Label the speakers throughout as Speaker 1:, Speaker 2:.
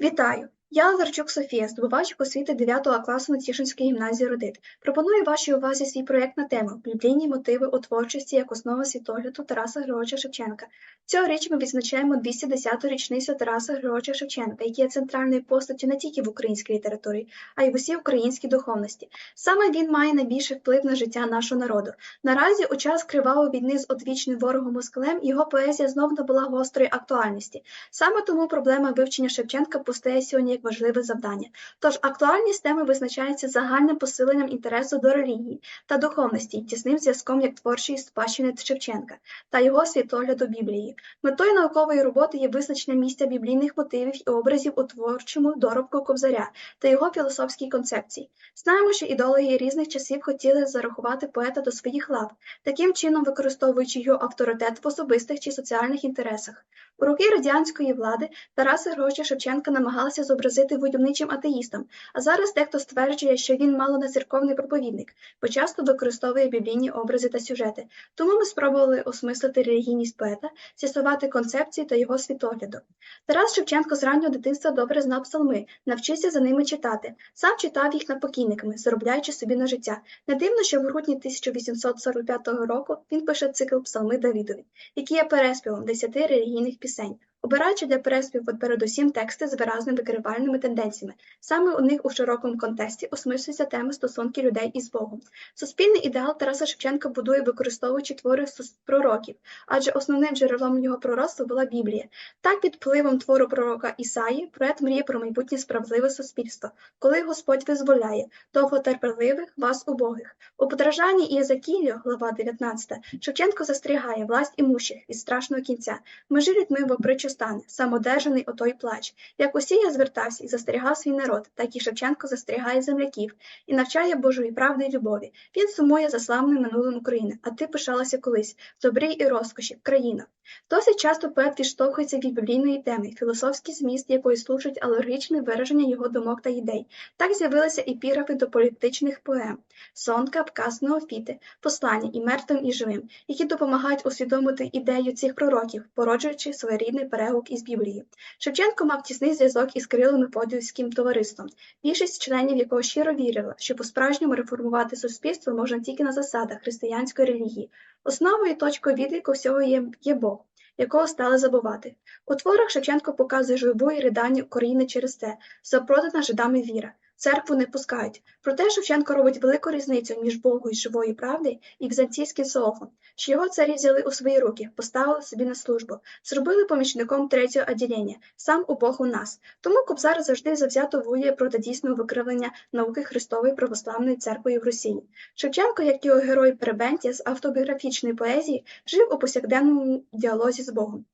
Speaker 1: Вітаю! Я Лазарчук Софія, здобувачка освіти 9 класу Натішинської гімназії «Родит». Пропоную вашій увазі свій проєкт на тему «Біблійні мотиви у творчості як основа світогляду Тараса Григоровича Шевченка». Цьогоріч ми відзначаємо 210-ту річницю Тараса Григоровича Шевченка, який є центральною постаттю не тільки в українській літературі, а й в усій українській духовності. Саме він має найбільший вплив на життя нашого народу. Наразі у час кривавої війни з одвічним ворогом Москалем його поезія знов набула гострої актуальності. Саме тому проблема вивчення Шевченка постає сьогодні як важливе завдання. Тож актуальність теми визначається загальним посиленням інтересу до релігії та духовності, тісним зв'язком як творчої спадщини Шевченка та його світогляду Біблії. Метою наукової роботи є визначення місця біблійних мотивів і образів у творчому доробку Кобзаря та його філософській концепції. Знаємо, що ідеологи різних часів хотіли зарахувати поета до своїх лав, таким чином використовуючи його авторитет в особистих чи соціальних інтересах. У роки радянської влади Тараса Григоровича Шевченка намагалися зобразити войовничим атеїстом, а зараз дехто стверджує, що він мало не церковний проповідник, бо часто використовує біблійні образи та сюжети. Тому ми спробували осмислити релігійність поета, з'ясувати концепції та його світогляду. Тарас Шевченко з раннього дитинства добре знав псалми, навчився за ними читати, сам читав їх напокійниками, заробляючи собі на життя. Не дивно, що в грудні 1845 року він пише цикл Псалми Давідові, який є переспівом десяти релігійних пісень. Обираючи для переспіву передусім тексти з виразними викривальними тенденціями, саме у них у широкому контексті осмислюється тема стосунки людей із Богом. Суспільний ідеал Тараса Шевченка будує, використовуючи твори пророків, адже основним джерелом його пророцтва була Біблія. Так, під впливом твору пророка Ісаї, проект мріє про майбутнє справедливе суспільство, коли Господь визволяє довготерпеливих вас убогих. У подражанні Ієзакілю, глава 19, Шевченко застерігає власть імущих від страшного кінця. Межі людьми в опричу стане, самодержаний отой плач. Як усі я звертався і застерігав свій народ, так і Шевченко застерігає земляків і навчає Божої правди і любові. Він сумує за славним минулим України, а ти пишалася колись, в добрій і розкоші, країна. Досить часто поет відштовхується від біблійної теми, філософський зміст якої служить алогічне вираження його думок та ідей. Так з'явилися епіграфи до політичних поем, сон, капказ, неофіти, послання і мертвим, і живим, які допомагають усвідомити ідею цих пророків, породжуючи своєрідний перегук із Біблії. Шевченко мав тісний зв'язок із Кирилом Подільським товариством, більшість членів якого щиро вірила, що по-справжньому реформувати суспільство можна тільки на засадах християнської релігії. Основою і точкою відліку всього є, є Бог. Якого стали забувати. У творах Шевченко показує живу і ридання України через те, запродана жидами віра, церкву не пускають. Проте Шевченко робить велику різницю між Богою живої правди і візантійським софом, що його царі взяли у свої руки, поставили собі на службу, зробили помічником третього оділення, сам у Бог у нас. Тому Кобзар завжди завзято воює проти дійсного викривлення науки Христової православної церкви в Росії. Шевченко, як його герой Перебентя з автобіографічної поезії, жив у повсякденному діалозі з Богом.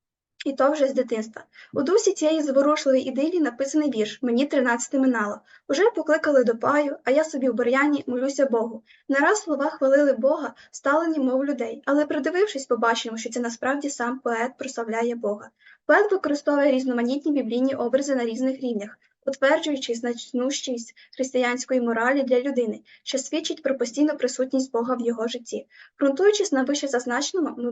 Speaker 1: І то вже з дитинства. У дусі цієї зворушливої ідилі написаний вірш Мені тринадцяти минало. Уже покликали до паю, а я собі в бур'яні молюся Богу. Не раз слова хвалили Бога, сталені, мов людей, але придивившись, побачимо, що це насправді сам поет прославляє Бога. Поет використовує різноманітні біблійні образи на різних рівнях, утверджуючи значнущість християнської моралі для людини, що свідчить про постійну присутність Бога в його житті. Ґрунтуючись на вище зазначеному, ми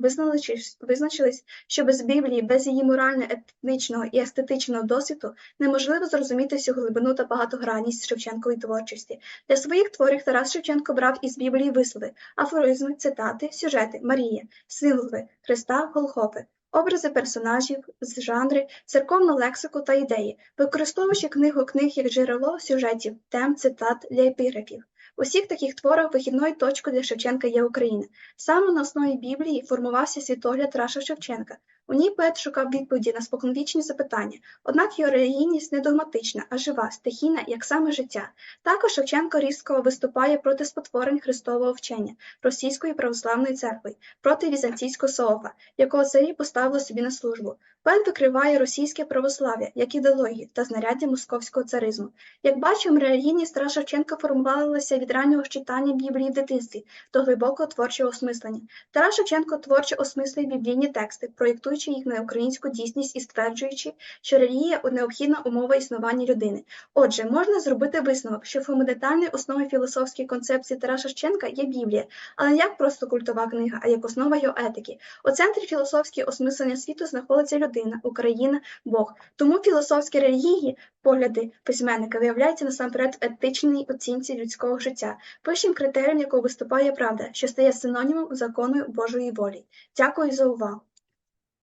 Speaker 1: визначились, що без Біблії, без її морально-етнічного і естетичного досвіду неможливо зрозуміти всю глибину та багатогранність Шевченкової творчості. Для своїх творів Тарас Шевченко брав із Біблії вислови, афоризми, цитати, сюжети, Марія, символи Христа, Голхопи образи персонажів, жанри, церковну лексику та ідеї, використовуючи книгу книг як джерело сюжетів, тем, цитат для епіграфів. У всіх таких творах вихідною точкою для Шевченка є Україна. Саме на основі Біблії формувався світогляд Раша Шевченка. У ній поет шукав відповіді на споконвічні запитання, однак його релігійність не догматична, а жива, стихійна, як саме життя. Також Шевченко різко виступає проти спотворень Христового вчення Російської православної церкви, проти візантійського софа, якого царі поставили собі на службу. Поет викриває російське православ'я як ідеологію та знаряддя московського царизму. Як бачимо, релігійність Тараса Шевченка формувалася від раннього читання Біблії в дитинстві до глибокого творчого осмислення. Тарас Шевченко творчо осмислює біблійні тексти, проєктує перекладаючи їх на українську дійсність і стверджуючи, що релігія – необхідна умова існування людини. Отже, можна зробити висновок, що фундаментальною основою філософської концепції Тараса Шевченка є Біблія, але не як просто культова книга, а як основа його етики. У центрі філософського осмислення світу знаходиться людина, Україна, Бог. Тому філософські релігії, погляди письменника виявляються насамперед в етичній оцінці людського життя, вищим критерієм якого виступає правда, що стає синонімом закону Божої волі. Дякую за увагу.